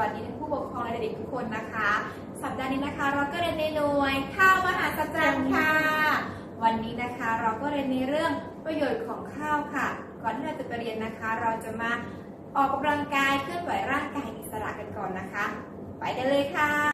วัสดีท่านผู้ปกครองและเด็กทุกคนนะคะ สัปดาห์นี้นะคะ เราก็เรียนในหน่วยข้าวมหาสัจจรรย์ค่ะ วันนี้นะคะเราก็เรียนในเรื่องประโยชน์ของข้าวค่ะ ก่อนที่เราจะไปเรียนนะคะ เราจะมาออกกำลังกายเคลื่อนไหวร่างกายอิสระกันก่อนนะคะ ไปกันเลยค่ะ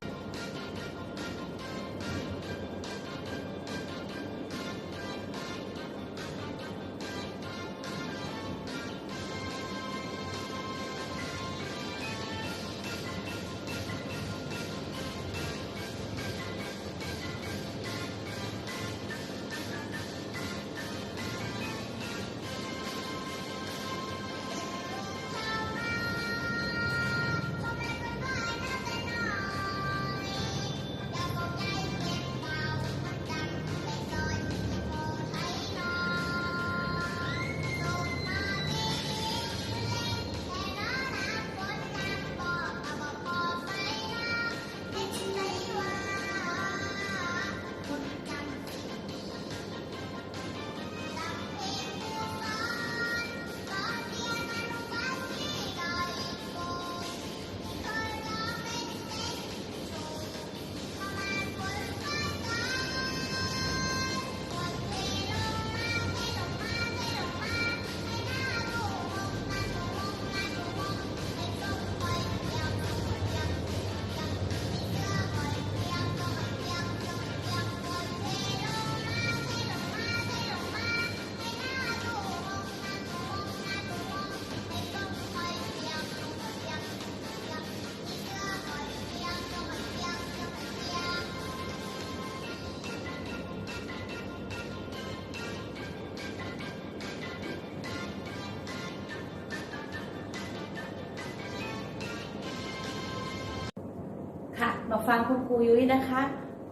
มาฟังคุณครูยุ้ยนะคะ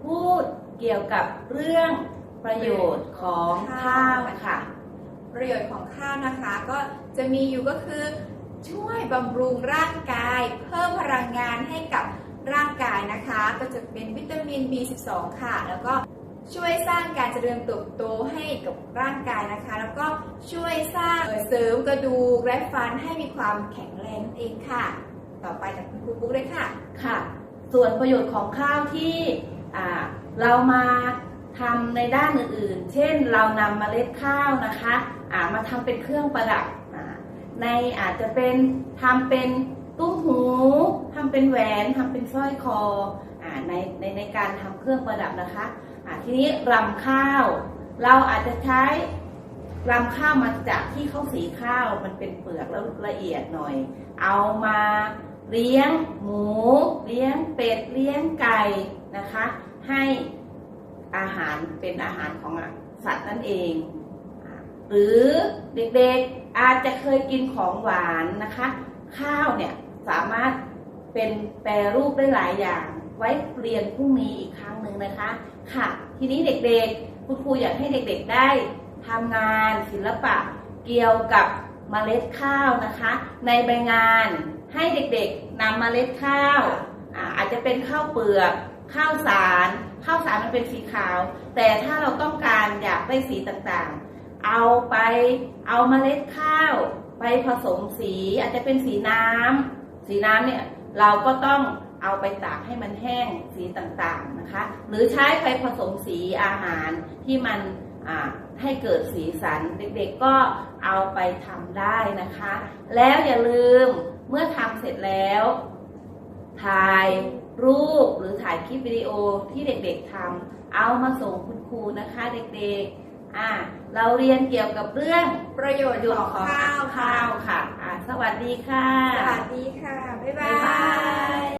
พูดเกี่ยวกับเรื่องประโยชน์ของข้าวค่ะ ประโยชน์ของข้าวนะคะ ก็จะมีอยู่ก็คือช่วยบำรุงร่างกาย เพิ่มพลังงานให้กับร่างกายนะคะ ก็จะเป็นวิตามิน B12 ค่ะ แล้วก็ช่วยสร้างการเจริญเติบโตให้กับร่างกายนะคะ แล้วก็ช่วยสร้างเอ่อเสริมกระดูกและฟันให้มีความแข็งแรงนั่นเองค่ะ ต่อไปจากคุณครูปุ๊กเลยค่ะ ค่ะ ส่วนประโยชน์ของข้าวที่เรามาทำในด้านอื่นๆ เช่นเรานำเมล็ดข้าวนะคะามาทำเป็นเครื่องประดับในอาจจะเป็นทำเป็นตุ้มหูทำเป็นแหวนทำเป็นสร้อยคออในในในการทำเครื่องประดับนะคะทีนี้รำข้าว เราอาจจะใช้รำข้าวมาจากที่เขาสีข้าวมันเป็นเปลือกแล้วละเอียดหน่อย เอามา เลี้ยงหมู เลี้ยงเป็ด เลี้ยงไก่นะคะ ให้อาหารเป็นอาหารของสัตว์นั่นเอง หรือเด็กๆอาจจะเคยกินของหวานนะคะ ข้าวเนี่ยสามารถเป็นแปรรูปได้หลายอย่าง ไว้เรียนพรุ่งนี้อีกครั้งหนึ่งนะคะ ค่ะ ทีนี้เด็กๆ คุณครูอยากให้เด็กๆได้ทำงานศิลปะเกี่ยวกับเมล็ดข้าวนะคะ ในใบงาน ให้เด็กๆนำเมล็ดข้าวอาจจะเป็นข้าวเปลือกข้าวสารข้าวสารมันเป็นสีขาว แต่ถ้าเราต้องการอยากได้สีต่างๆ เอาไปเอาเมล็ดข้าว ไปผสมสีอาจจะเป็นสีน้ำสีน้ำเนี่ยเราก็ต้องเอาไปตากให้มันแห้งสีต่างๆนะคะ หรือใช้ไปผสมสีอาหารที่มันให้เกิดสีสัน เด็กๆก็เอาไปทำได้นะคะ แล้วอย่าลืม เมื่อทำเสร็จแล้ว ถ่ายรูปหรือถ่ายคลิปวิดีโอที่เด็กๆทำเอามาส่งคุณครูนะคะเด็กๆอ่าเราเรียนเกี่ยวกับเรื่องประโยชประน์โยชขอน์งของข้าวค่ะข้าวค่ะอ่าสวัสดีค่ะ สวัสดีค่ะ บ๊ายบาบ๊ายบายย